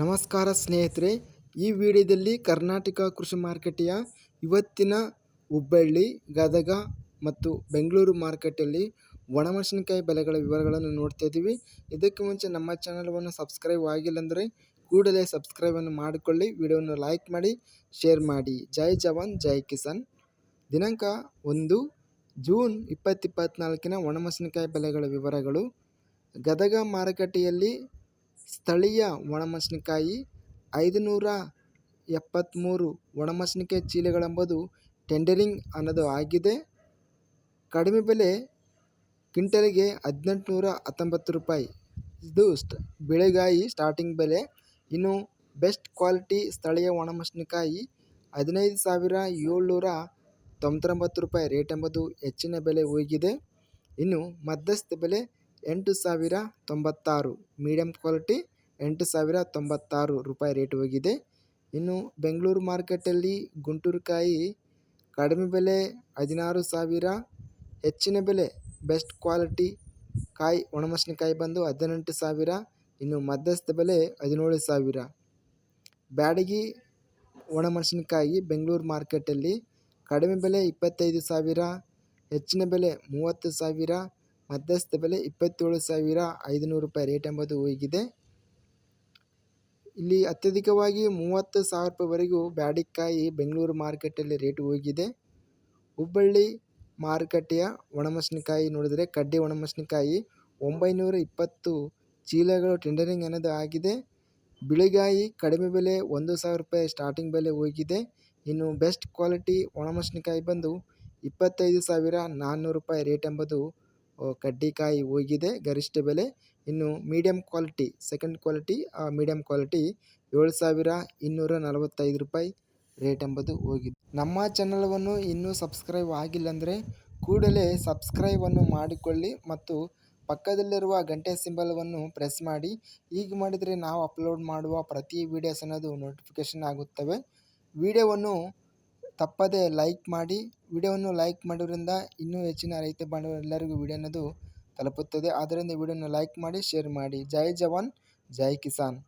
ನಮಸ್ಕಾರ ಸ್ನೇಹಿತರೆ, ಈ ವಿಡಿಯೋದಲ್ಲಿ ಕರ್ನಾಟಕ ಕೃಷಿ ಮಾರುಕಟ್ಟೆಯ ಇವತ್ತಿನ ಹುಬ್ಬಳ್ಳಿ, ಗದಗ ಮತ್ತು ಬೆಂಗಳೂರು ಮಾರುಕಟ್ಟೆಯಲ್ಲಿ ಒಣಮೆಣಸಿನಕಾಯಿ ಬೆಲೆಗಳ ವಿವರಗಳನ್ನು ನೋಡ್ತಾ ಇದ್ದೀವಿ. ಇದಕ್ಕೆ ಮುಂಚೆ ನಮ್ಮ ಚಾನಲ್ವನ್ನು ಸಬ್ಸ್ಕ್ರೈಬ್ ಆಗಿಲ್ಲ ಅಂದರೆ ಕೂಡಲೇ ಸಬ್ಸ್ಕ್ರೈಬನ್ನು ಮಾಡಿಕೊಳ್ಳಿ, ವಿಡಿಯೋವನ್ನು ಲೈಕ್ ಮಾಡಿ ಶೇರ್ ಮಾಡಿ. ಜೈ ಜವಾನ್, ಜೈ ಕಿಸಾನ್. ದಿನಾಂಕ ಒಂದು, ಜೂನ್ ಇಪ್ಪತ್ತಿಪ್ಪತ್ನಾಲ್ಕಿನ ಒಣಮೆಣಸಿನಕಾಯಿ ಬೆಲೆಗಳ ವಿವರಗಳು. ಗದಗ ಮಾರುಕಟ್ಟೆಯಲ್ಲಿ ಸ್ಥಳೀಯ ಒಣಮೆಣಸಿನಕಾಯಿ ಐದುನೂರ ಎಪ್ಪತ್ತ್ಮೂರು ಒಣಮೆಣಸಿನಕಾಯಿ ಚೀಲಗಳೆಂಬುದು ಟೆಂಡರಿಂಗ್ ಅನ್ನೋದು ಆಗಿದೆ. ಕಡಿಮೆ ಬೆಲೆ ಕ್ವಿಂಟಲಿಗೆ ಹದಿನೆಂಟುನೂರ ಹತ್ತೊಂಬತ್ತು ರೂಪಾಯಿ. ಇದು ಸ್ಟ್ ಬೆಳೆಗಾಯಿ ಸ್ಟಾರ್ಟಿಂಗ್ ಬೆಲೆ. ಇನ್ನು ಬೆಸ್ಟ್ ಕ್ವಾಲಿಟಿ ಸ್ಥಳೀಯ ಒಣಮೆಣಸಿನಕಾಯಿ ಹದಿನೈದು ಸಾವಿರ ಏಳ್ನೂರ ತೊಂಬತ್ತೊಂಬತ್ತು ರೂಪಾಯಿ ರೇಟ್ ಎಂಬುದು ಹೆಚ್ಚಿನ ಬೆಲೆ ಹೋಗಿದೆ. ಇನ್ನು ಮಧ್ಯಸ್ಥ ಬೆಲೆ ಎಂಟು ಸಾವಿರ ತೊಂಬತ್ತಾರು. ಮೀಡಿಯಮ್ ಕ್ವಾಲಿಟಿ ಎಂಟು ಸಾವಿರ ತೊಂಬತ್ತಾರು ರೂಪಾಯಿ ರೇಟ್ ಹೋಗಿದೆ. ಇನ್ನು ಬೆಂಗಳೂರು ಮಾರ್ಕೆಟಲ್ಲಿ ಗುಂಟೂರು ಕಾಯಿ ಕಡಿಮೆ ಬೆಲೆ ಹದಿನಾರು ಸಾವಿರ. ಹೆಚ್ಚಿನ ಬೆಲೆ ಬೆಸ್ಟ್ ಕ್ವಾಲಿಟಿ ಕಾಯಿ, ಒಣಮೆಣಸಿನಕಾಯಿ ಬಂದು ಹದಿನೆಂಟು ಸಾವಿರ. ಇನ್ನು ಮಧ್ಯಸ್ಥ ಬೆಲೆ ಹದಿನೇಳು ಸಾವಿರ. ಬ್ಯಾಡಗಿ ಒಣಮೆಣಸಿನಕಾಯಿ ಬೆಂಗಳೂರು ಮಾರ್ಕೆಟಲ್ಲಿ ಕಡಿಮೆ ಬೆಲೆ ಇಪ್ಪತ್ತೈದು ಸಾವಿರ. ಹೆಚ್ಚಿನ ಬೆಲೆ ಮೂವತ್ತು ಸಾವಿರ. ಮಧ್ಯಸ್ಥ ಬೆಲೆ ಇಪ್ಪತ್ತೇಳು ಸಾವಿರ ಐದುನೂರು ರೂಪಾಯಿ ರೇಟ್ ಎಂಬುದು ಹೋಗಿದೆ ಇಲ್ಲಿ ಅತ್ಯಧಿಕವಾಗಿ ಮೂವತ್ತು ಸಾವಿರ ರೂಪಾಯಿವರೆಗೂ ಬ್ಯಾಡಿಕಾಯಿ ಬೆಂಗಳೂರು ಮಾರುಕಟ್ಟೆಯಲ್ಲಿ ರೇಟ್ ಹೋಗಿದೆ ಹುಬ್ಬಳ್ಳಿ ಮಾರುಕಟ್ಟೆಯ ಒಣಮೆಣಸಿನಕಾಯಿ ನೋಡಿದರೆ ಕಡ್ಡಿ ಒಣಮೆಣಸಿನಕಾಯಿ ಒಂಬೈನೂರ ಇಪ್ಪತ್ತು, ಚೀಲಗಳು ಟೆಂಡರಿಂಗ್ ಅನ್ನೋದು ಆಗಿದೆ. ಬಿಳಿಗಾಯಿ ಕಡಿಮೆ ಬೆಲೆ ಒಂದು ಸಾವಿರ ರೂಪಾಯಿ ಸ್ಟಾರ್ಟಿಂಗ್ ಬೆಲೆ ಹೋಗಿದೆ ಇನ್ನು ಬೆಸ್ಟ್ ಕ್ವಾಲಿಟಿ ಒಣಮೆಣಸಿನಕಾಯಿ ಬಂದು ಇಪ್ಪತ್ತೈದು ಸಾವಿರ ನಾನ್ನೂರು ರೂಪಾಯಿ ರೇಟ್ ಎಂಬುದು ಕಡ್ಡಿಕಾಯಿ ಹೋಗಿದೆ, ಗರಿಷ್ಠ ಬೆಲೆ. ಇನ್ನು medium quality second quality medium quality ಏಳು ಸಾವಿರ ಇನ್ನೂರ ನಲವತ್ತೈದು ರೂಪಾಯಿ ರೇಟ್ ಎಂಬುದು ಹೋಗಿದೆ. ನಮ್ಮ ಚಾನಲವನ್ನು ಇನ್ನೂ ಸಬ್ಸ್ಕ್ರೈಬ್ ಆಗಿಲ್ಲ ಅಂದರೆ ಕೂಡಲೇ ಸಬ್ಸ್ಕ್ರೈಬನ್ನು ಮಾಡಿಕೊಳ್ಳಿ ಮತ್ತು ಪಕ್ಕದಲ್ಲಿರುವ ಗಂಟೆ ಸಿಂಬಲವನ್ನು ಪ್ರೆಸ್ ಮಾಡಿ. ಹೀಗೆ ಮಾಡಿದರೆ ನಾವು ಅಪ್ಲೋಡ್ ಮಾಡುವ ಪ್ರತಿ ವೀಡಿಯೋಸ್ ಅನ್ನೋದು ನೋಟಿಫಿಕೇಷನ್ ಆಗುತ್ತವೆ. ವಿಡಿಯೋವನ್ನು ತಪ್ಪದೇ ಲೈಕ್ ಮಾಡಿ, ವಿಡಿಯೋವನ್ನು ಲೈಕ್ ಮಾಡೋದ್ರಿಂದ ಇನ್ನೂ ಹೆಚ್ಚಿನ ರೈತ ಬಾಂಧವರೆಲ್ಲರಿಗೂ ವಿಡಿಯೋ ಅನ್ನೋದು ತಲುಪುತ್ತದೆ. ಆದ್ದರಿಂದ ವಿಡಿಯೋನ ಲೈಕ್ ಮಾಡಿ, ಶೇರ್ ಮಾಡಿ. ಜೈ ಜವಾನ್, ಜೈ ಕಿಸಾನ್.